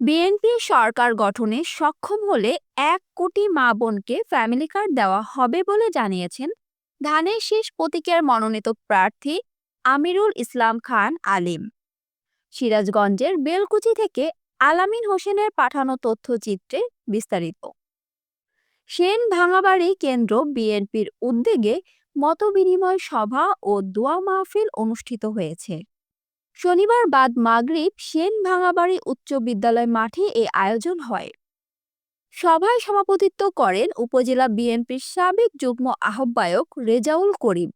BNP সরকার গঠনে সক্ষম হলে এক কোটি মা বোনকে ফ্যামিলি কার্ড দেওয়া হবে বলে জানিয়েছেন ধানের শীষ প্রতীকের মনোনীত প্রার্থী আমিরুল ইসলাম খান আলিম। সিরাজগঞ্জের বেলকুচি থেকে আলামিন হোসেনের পাঠানো তথ্যচিত্রে বিস্তারিত। সেন ভাঙাবাড়ি কেন্দ্র বিএনপির উদ্যোগে মতবিনিময় সভা ও দোয়া মাহফিল অনুষ্ঠিত হয়েছে। শনিবার বাদ মাগরিব সেন ভাঙাবাড়ি উচ্চ বিদ্যালয় মাঠে এ আয়োজন হয়। সভায় সভাপতিত্ব করেন উপজেলা বিএনপির সাবেক যুগ্ম আহ্বায়ক রেজাউল করিম।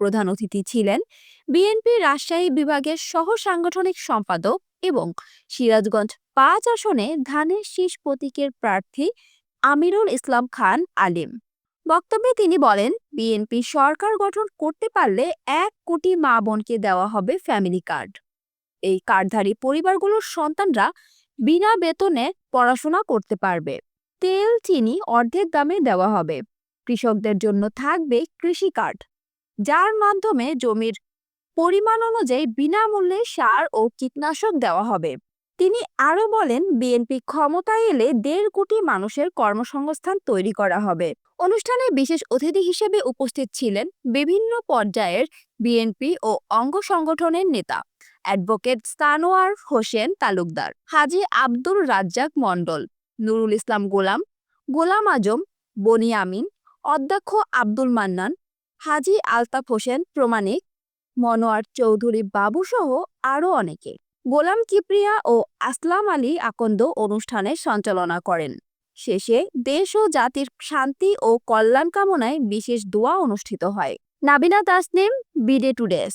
প্রধান অতিথি ছিলেন বিএনপি রাজশাহী বিভাগের সহ সাংগঠনিক সম্পাদক এবং সিরাজগঞ্জ পাঁচ আসনে ধানের শীষ প্রতীকের প্রার্থী আমিরুল ইসলাম খান আলিম। বক্তব্যে তিনি বলেন, বিএনপি সরকার গঠন করতে পারলে এক কোটি মা বোনকে দেওয়া হবে ফ্যামিলি কার্ড। এই কার্ডধারী পরিবারগুলোর সন্তানরা বিনা বেতনে পড়াশোনা করতে পারবে। তেল, চিনি অর্ধেক দামে দেওয়া হবে। কৃষকদের জন্য থাকবে কৃষি কার্ড যার মাধ্যমে জমির পরিমাণ অনুযায়ী বিনামূল্যে সার ও কীটনাশক দেওয়া হবে। তিনি আরও বলেন, বিএনপি ক্ষমতায় এলে দেড় কোটি মানুষের কর্মসংস্থান তৈরি করা হবে। অনুষ্ঠানে বিশেষ অতিথি হিসেবে উপস্থিত ছিলেন বিভিন্ন পর্যায়ের বিএনপি ও অঙ্গ সংগঠনের নেতা। অ্যাডভোকেট সানোয়ার হোসেন তালুকদার, হাজি আব্দুর রাজ্জাক মণ্ডল, নুরুল ইসলাম গোলাম গোলাম আজম, বনি আমিন, অধ্যক্ষ আব্দুল মান্নান, হাজি আলতাফ হোসেন প্রমাণিক, মনোয়ার চৌধুরী বাবুসহ আরও অনেকে। গোলাম কিপ্রিয়া ও আসলাম আলী আকন্দ অনুষ্ঠানে সঞ্চালনা করেন। শেষে দেশ ও জাতির শান্তি ও কল্যাণ কামনায় বিশেষ দোয়া অনুষ্ঠিত হয়। Nabina Tasnim, BD today's.